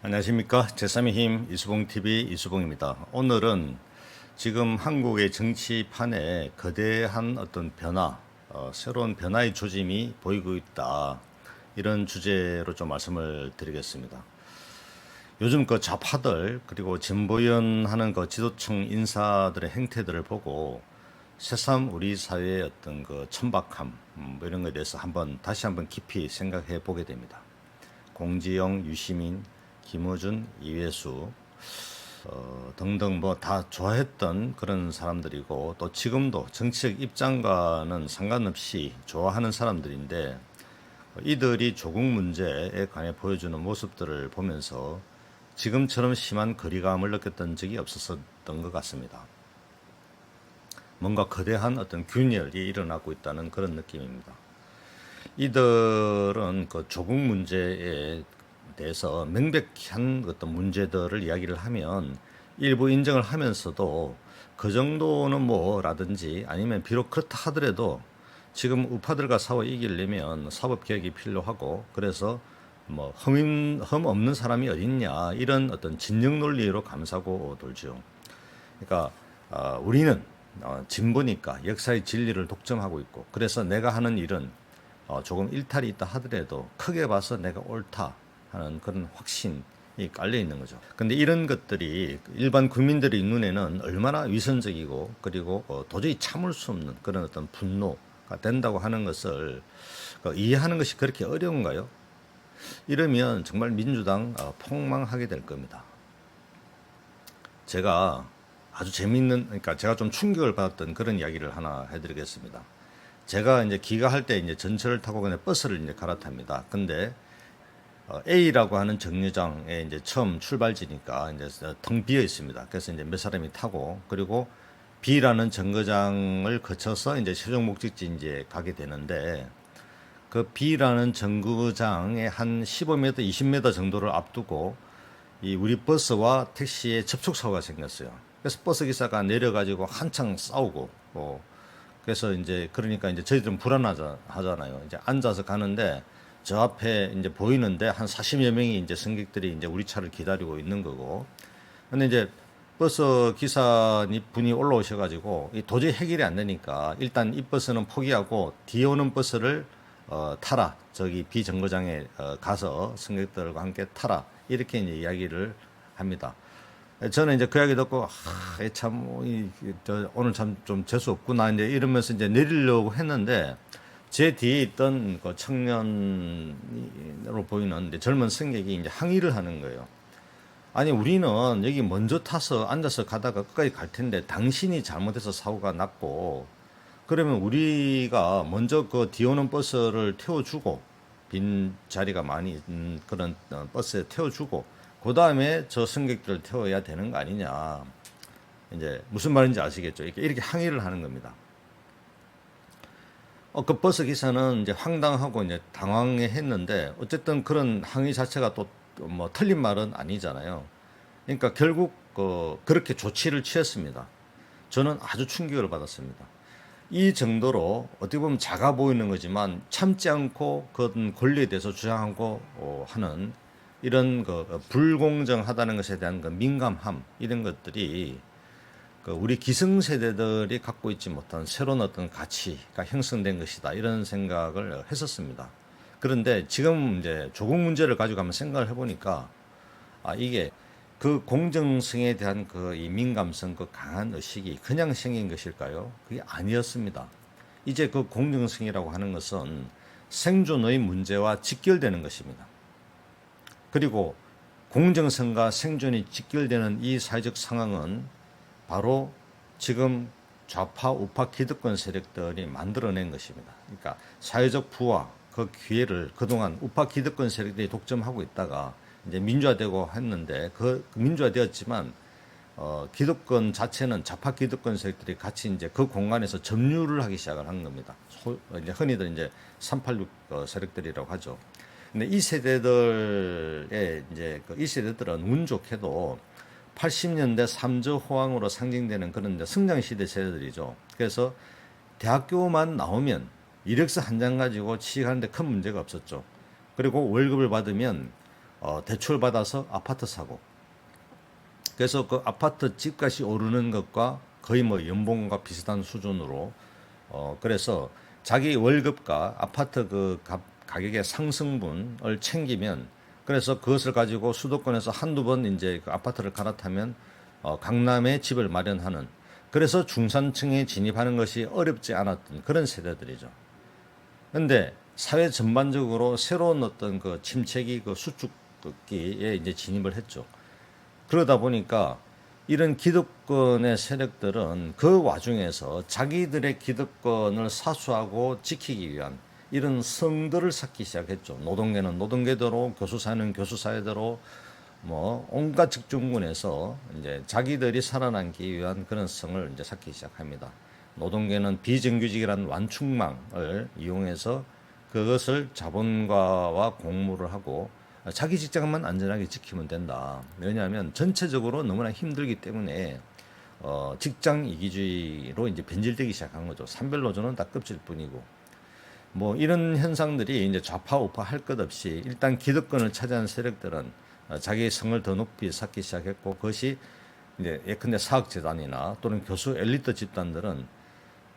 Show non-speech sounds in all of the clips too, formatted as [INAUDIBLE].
안녕하십니까 제3의 힘 이수봉TV 이수봉입니다. 오늘은 지금 한국의 정치판에 거대한 어떤 변화, 어, 새로운 변화의 조짐이 보이고 있다. 이런 주제로 좀 말씀을 드리겠습니다. 요즘 그 좌파들 그리고 진보연 하는 그 지도층 인사들의 행태들을 보고 새삼 우리 사회의 어떤 그 천박함 음, 뭐 이런 것에 대해서 한번 다시 한번 깊이 생각해 보게 됩니다. 공지영, 유시민, 김어준, 이회수 어, 등등 뭐 다 좋아했던 그런 사람들이고 또 지금도 정치적 입장과는 상관없이 좋아하는 사람들인데 이들이 조국 문제에 관해 보여주는 모습들을 보면서 지금처럼 심한 거리감을 느꼈던 적이 없었던 것 같습니다. 뭔가 거대한 어떤 균열이 일어나고 있다는 그런 느낌입니다. 이들은 그 조국 문제에 대해서 명백한 어떤 문제들을 이야기를 하면 일부 인정을 하면서도 그 정도는 뭐라든지 아니면 비록 그렇다 하더라도 지금 우파들과 싸워 이기려면 사법 개혁이 필요하고 그래서 뭐 흠, 흠 없는 사람이 어딨냐 이런 어떤 진영 논리로 감사고 돌죠. 그러니까 어, 우리는 어, 진보니까 역사의 진리를 독점하고 있고 그래서 내가 하는 일은 어, 조금 일탈이 있다 하더라도 크게 봐서 내가 옳다 하는 그런 확신이 깔려 있는 거죠. 근데 이런 것들이 일반 국민들의 눈에는 얼마나 위선적이고 그리고 어, 도저히 참을 수 없는 그런 어떤 분노가 된다고 하는 것을 그 이해하는 것이 그렇게 어려운가요? 이러면 정말 민주당 어, 폭망하게 될 겁니다. 제가 아주 재밌는 그러니까 제가 좀 충격을 받았던 그런 이야기를 하나 해드리겠습니다. 제가 이제 귀가할 때 이제 전철을 타고 그냥 버스를 이제 갈아탑니다. 근데 어, A라고 하는 정류장에 이제 처음 출발지니까 이제 텅 비어 있습니다. 그래서 이제 몇 사람이 타고 그리고 B라는 정거장을 거쳐서 이제 최종 목적지 이제 가게 되는데 그 B라는 정거장의 한 15m, 20m 정도를 앞두고 이 우리 버스와 택시의 접촉 사고가 생겼어요. 그래서 버스 기사가 내려가지고 한창 싸우고 뭐 그래서 이제 그러니까 이제 저희들은 불안하잖아요. 이제 앉아서 가는데 저 앞에 이제 보이는데 한 40여 명이 이제 승객들이 이제 우리 차를 기다리고 있는 거고. 근데 이제 버스 기사님 분이 올라오셔가지고 이 도저히 해결이 안 되니까 일단 이 버스는 포기하고 뒤에 오는 버스를 어, 타라. 저기 비정거장에 어, 가서 승객들과 함께 타라. 이렇게 이제 이야기를 합니다. 저는 이제 그 이야기 듣고 아, 참 이, 저, 오늘 참 좀 재수 없구나 이제 이러면서 이제 내리려고 했는데 제 뒤에 있던 그 청년으로 보이는 이제 젊은 승객이 이제 항의를 하는 거예요. 아니 우리는 여기 먼저 타서 앉아서 가다가 끝까지 갈 텐데 당신이 잘못해서 사고가 났고 그러면 우리가 먼저 그 뒤에 오는 버스를 태워주고 빈 자리가 많이 있는 그런 어, 버스에 태워주고 그 다음에 저 승객들을 태워야 되는 거 아니냐. 이제 무슨 말인지 아시겠죠? 이렇게 항의를 하는 겁니다. 어, 그 버스 기사는 이제 황당하고 이제 당황해 했는데 어쨌든 그런 항의 자체가 또 뭐 틀린 말은 아니잖아요. 그러니까 결국 그 그렇게 조치를 취했습니다. 저는 아주 충격을 받았습니다. 이 정도로 어떻게 보면 작아 보이는 거지만 참지 않고 그런 권리에 대해서 주장하고 어, 하는 이런 그 불공정하다는 것에 대한 그 민감함 이런 것들이 그 우리 기성세대들이 갖고 있지 못한 새로운 어떤 가치가 형성된 것이다 이런 생각을 했었습니다. 그런데 지금 이제 조국 문제를 가지고 한번 생각을 해보니까 아 이게 그 공정성에 대한 그 이 민감성 그 강한 의식이 그냥 생긴 것일까요? 그게 아니었습니다. 이제 그 공정성이라고 하는 것은 생존의 문제와 직결되는 것입니다. 그리고 공정성과 생존이 직결되는 이 사회적 상황은 바로 지금 좌파 우파 기득권 세력들이 만들어낸 것입니다. 그러니까 사회적 부와 그 기회를 그동안 우파 기득권 세력들이 독점하고 있다가 이제 민주화되고 했는데 그 민주화되었지만 어, 기득권 자체는 좌파 기득권 세력들이 같이 이제 그 공간에서 점유를 하기 시작을 한 겁니다. 소, 이제 흔히들 이제 386 어, 세력들이라고 하죠. 근데 이 세대들의 이제 그 이 세대들은 운 좋게도 80년대 삼저 호황으로 상징되는 그런 이제 성장 시대 세대들이죠. 그래서 대학교만 나오면 이력서 한 장 가지고 취직하는데 큰 문제가 없었죠. 그리고 월급을 받으면 어, 대출 받아서 아파트 사고 그래서 그 아파트 집값이 오르는 것과 거의 뭐 연봉과 비슷한 수준으로 어 그래서 자기 월급과 아파트 그 가, 가격의 상승분을 챙기면 그래서 그것을 가지고 수도권에서 한두 번 이제 그 아파트를 갈아타면 어 강남에 집을 마련하는 그래서 중산층에 진입하는 것이 어렵지 않았던 그런 세대들이죠. 근데 사회 전반적으로 새로운 어떤 그 침체기 그 수축기에 이제 진입을 했죠. 그러다 보니까 이런 기득권의 세력들은 그 와중에서 자기들의 기득권을 사수하고 지키기 위한 이런 성들을 쌓기 시작했죠. 노동계는 노동계대로, 교수사는 교수사회대로 뭐 온갖 직중군에서 이제 자기들이 살아남기 위한 그런 성을 이제 쌓기 시작합니다. 노동계는 비정규직이라는 완충망을 이용해서 그것을 자본가와 공무를 하고 자기 직장만 안전하게 지키면 된다. 왜냐하면 전체적으로 너무나 힘들기 때문에 어, 직장 이기주의로 이제 변질되기 시작한 거죠. 산별 노조는 다 껍질 뿐이고 뭐 이런 현상들이 이제 좌파 우파 할 것 없이 일단 기득권을 차지한 세력들은 어, 자기의 성을 더 높이 쌓기 시작했고 그것이 이제 예컨대 사학재단이나 또는 교수 엘리트 집단들은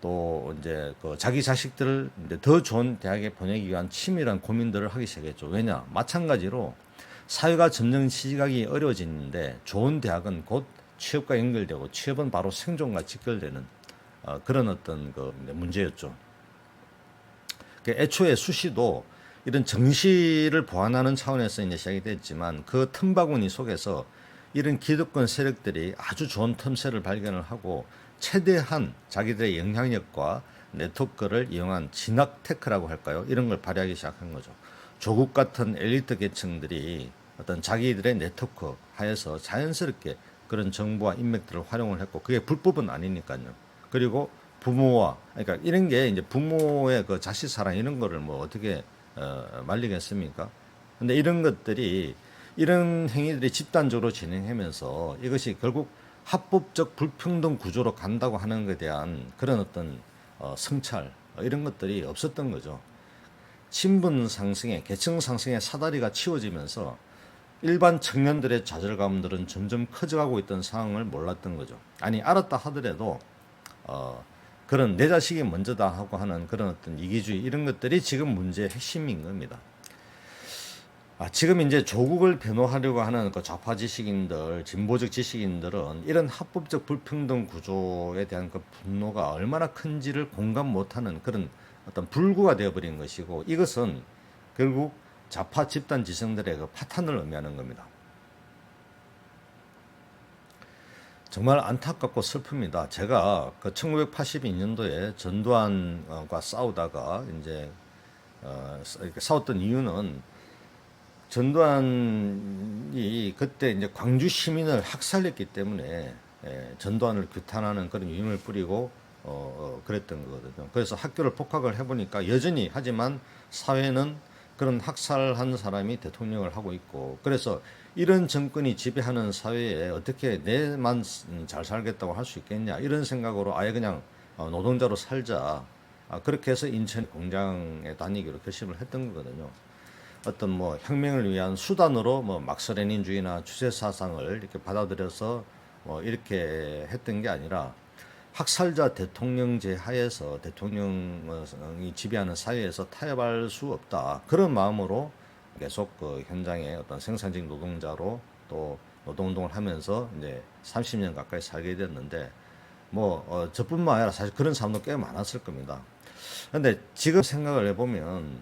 또 이제 그 자기 자식들을 이제 더 좋은 대학에 보내기 위한 치밀한 고민들을 하기 시작했죠. 왜냐? 마찬가지로 사회가 점점 시각이 어려워지는데 좋은 대학은 곧 취업과 연결되고 취업은 바로 생존과 직결되는 어, 그런 어떤 그 문제였죠. 그 애초에 수시도 이런 정시를 보완하는 차원에서 이제 시작이 됐지만 그 틈바구니 속에서 이런 기득권 세력들이 아주 좋은 틈새를 발견을 하고 최대한 자기들의 영향력과 네트워크를 이용한 진학 테크라고 할까요? 이런 걸 발휘하기 시작한 거죠. 조국 같은 엘리트 계층들이 어떤 자기들의 네트워크 하에서 자연스럽게 그런 정보와 인맥들을 활용을 했고 그게 불법은 아니니까요. 그리고 부모와 그러니까 이런 게 이제 부모의 그 자식 사랑 이런 거를 뭐 어떻게 어, 말리겠습니까? 근데 이런 것들이 이런 행위들이 집단적으로 진행하면서 이것이 결국 합법적 불평등 구조로 간다고 하는 것에 대한 그런 어떤 어, 성찰 어, 이런 것들이 없었던 거죠. 신분 상승에 계층 상승의 사다리가 치워지면서 일반 청년들의 좌절감들은 점점 커져가고 있던 상황을 몰랐던 거죠. 아니 알았다 하더라도 어, 그런 내 자식이 먼저다 하고 하는 그런 어떤 이기주의 이런 것들이 지금 문제의 핵심인 겁니다. 아, 지금 이제 조국을 변호하려고 하는 그 좌파 지식인들, 진보적 지식인들은 이런 합법적 불평등 구조에 대한 그 분노가 얼마나 큰지를 공감 못하는 그런 어떤 불구가 되어버린 것이고 이것은 결국 좌파 집단 지성들의 그 파탄을 의미하는 겁니다. 정말 안타깝고 슬픕니다. 제가 그 1982년도에 전두환과 싸우다가 이제 어, 싸웠던 이유는 전두환이 그때 이제 광주 시민을 학살했기 때문에 예, 전두환을 규탄하는 그런 유인을 뿌리고 어, 어, 그랬던 거거든요. 그래서 학교를 복학을 해보니까 여전히 하지만 사회는 그런 학살한 사람이 대통령을 하고 있고 그래서 이런 정권이 지배하는 사회에 어떻게 내만 잘 살겠다고 할 수 있겠냐 이런 생각으로 아예 그냥 어, 노동자로 살자 아, 그렇게 해서 인천 공장에 다니기로 결심을 했던 거거든요. 어떤 뭐 혁명을 위한 수단으로 뭐 막스레닌주의나 주체 사상을 이렇게 받아들여서 뭐 이렇게 했던 게 아니라 학살자 대통령제 하에서 대통령이 지배하는 사회에서 타협할 수 없다 그런 마음으로 계속 그 현장에 어떤 생산직 노동자로 또 노동운동을 하면서 이제 30년 가까이 살게 됐는데 뭐 어, 저뿐만 아니라 사실 그런 사람도 꽤 많았을 겁니다. 근데 지금 생각을 해보면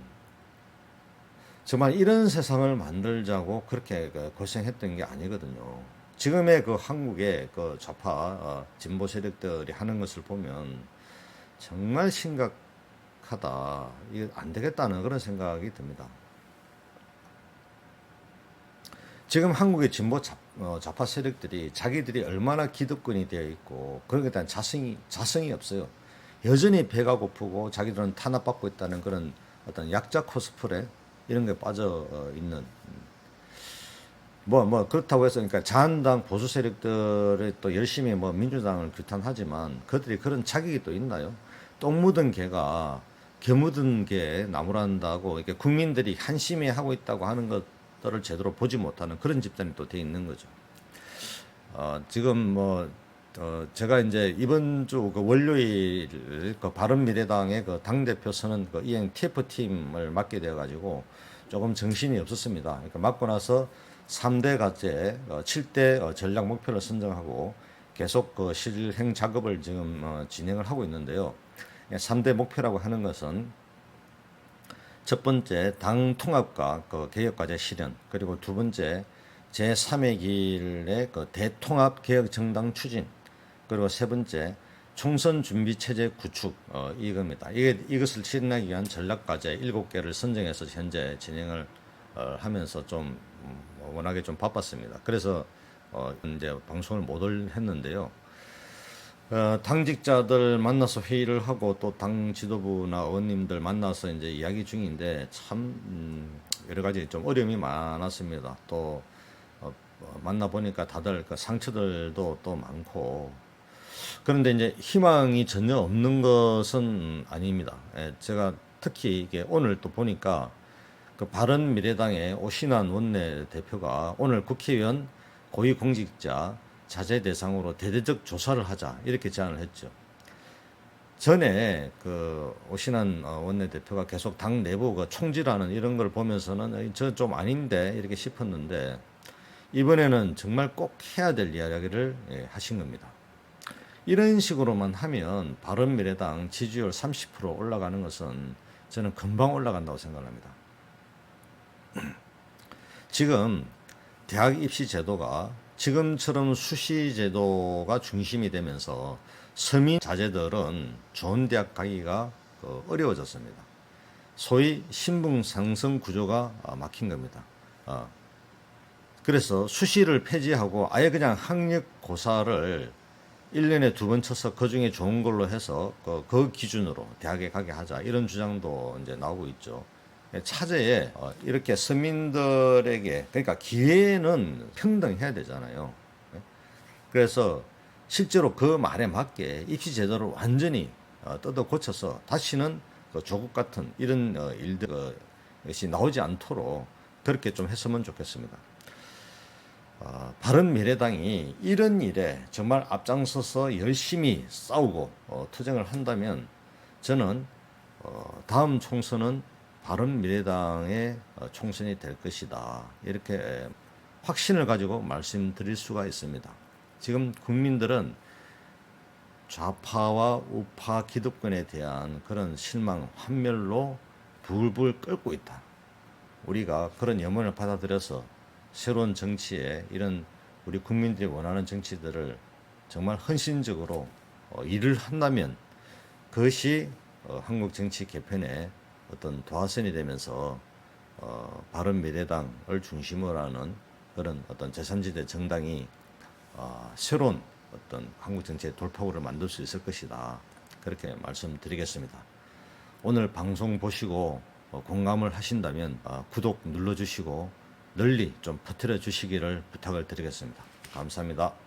정말 이런 세상을 만들자고 그렇게 그 고생했던 게 아니거든요. 지금의 그 한국의 그 좌파 어, 진보 세력들이 하는 것을 보면 정말 심각하다. 이거 안 되겠다는 그런 생각이 듭니다. 지금 한국의 진보 좌, 어, 좌파 세력들이 자기들이 얼마나 기득권이 되어 있고 그런 것에 대한 자성이 자성이 없어요. 여전히 배가 고프고 자기들은 탄압받고 있다는 그런 어떤 약자 코스프레 이런 게 빠져 어, 있는 뭐, 뭐, 그렇다고 그러니까 자한당 보수 세력들이 또 열심히 뭐 민주당을 규탄하지만 그들이 그런 자격이 또 있나요? 똥 묻은 개가 개 묻은 개 나무란다고 이렇게 국민들이 한심해 하고 있다고 하는 것 것들을 제대로 보지 못하는 그런 집단이 또 돼 있는 거죠. 어, 지금 뭐 어, 제가 이제 이번 주 그 월요일 그 바른미래당의 그 당대표 선언 그 이행 TF 팀을 맡게 돼 가지고 조금 정신이 없었습니다. 그러니까 맡고 나서 3대 과제 어, 7대 어, 전략 목표를 선정하고 계속 그 실행 작업을 지금 어, 진행을 하고 있는데요. 3대 목표라고 하는 것은 첫 번째 당 통합과 그 개혁 과제 실현 그리고 두 번째 제3의 길의 그 대통합 개혁 정당 추진 그리고 세 번째 총선 준비 체제 구축 어, 이겁니다. 이게 이것을 실현하기 위한 전략 과제 7개를 선정해서 현재 진행을 어, 하면서 좀 음, 워낙에 좀 바빴습니다. 그래서 어, 이제 방송을 못 했는데요. 어, 당직자들 만나서 회의를 하고 또 당 지도부나 의원님들 만나서 이제 이야기 중인데 참 음, 여러 가지 좀 어려움이 많았습니다. 또 어, 어, 만나 보니까 다들 그 상처들도 또 많고 그런데 이제 희망이 전혀 없는 것은 아닙니다. 예, 제가 특히 이게 오늘 또 보니까 그 바른 미래당의 오신환 원내 대표가 오늘 국회의원 고위공직자 자제 대상으로 대대적 조사를 하자 이렇게 제안을 했죠. 전에 그 오신환 어, 원내 대표가 계속 당 내부 그 총질하는 이런 걸 보면서는 저 좀 아닌데 이렇게 싶었는데 이번에는 정말 꼭 해야 될 이야기를 예, 하신 겁니다. 이런 식으로만 하면 바른미래당 지지율 30% 올라가는 것은 저는 금방 올라간다고 생각합니다. [CLEARS THROAT] 지금 대학 입시 제도가 지금처럼 수시 제도가 중심이 되면서 서민 자제들은 좋은 대학 가기가 그 어려워졌습니다. 소위 신분 상승 구조가 아, 막힌 겁니다. 어. 그래서 수시를 폐지하고 아예 그냥 학력 고사를 1년에 두 번 쳐서 그 중에 좋은 걸로 해서 그, 그 기준으로 대학에 가게 하자 이런 주장도 이제 나오고 있죠. 차제에 어, 이렇게 서민들에게 그러니까 기회는 평등해야 되잖아요. 예? 그래서 실제로 그 말에 맞게 입시 제도를 완전히 어, 뜯어 고쳐서 다시는 그 조국 같은 이런 어, 일들 것이 나오지 않도록 그렇게 좀 했으면 좋겠습니다. 어, 바른 미래당이 이런 일에 정말 앞장서서 열심히 싸우고 어, 투쟁을 한다면 저는 어, 다음 총선은 바른 미래당의 어, 총선이 될 것이다 이렇게 확신을 가지고 말씀드릴 수가 있습니다. 지금 국민들은 좌파와 우파 기득권에 대한 그런 실망, 환멸로 불불 끓고 있다. 우리가 그런 염원을 받아들여서 새로운 정치에 이런 우리 국민들이 원하는 정치들을 정말 헌신적으로 어, 일을 한다면 그것이 어, 한국 정치 개편의 어떤 도화선이 되면서 어, 바른 미래당을 중심으로 하는 그런 어떤 제3지대 정당이 어, 새로운 어떤 한국 정치의 돌파구를 만들 수 있을 것이다. 그렇게 말씀드리겠습니다. 오늘 방송 보시고 어, 공감을 하신다면 어, 구독 눌러주시고 널리 좀 퍼뜨려 주시기를 부탁을 드리겠습니다. 감사합니다.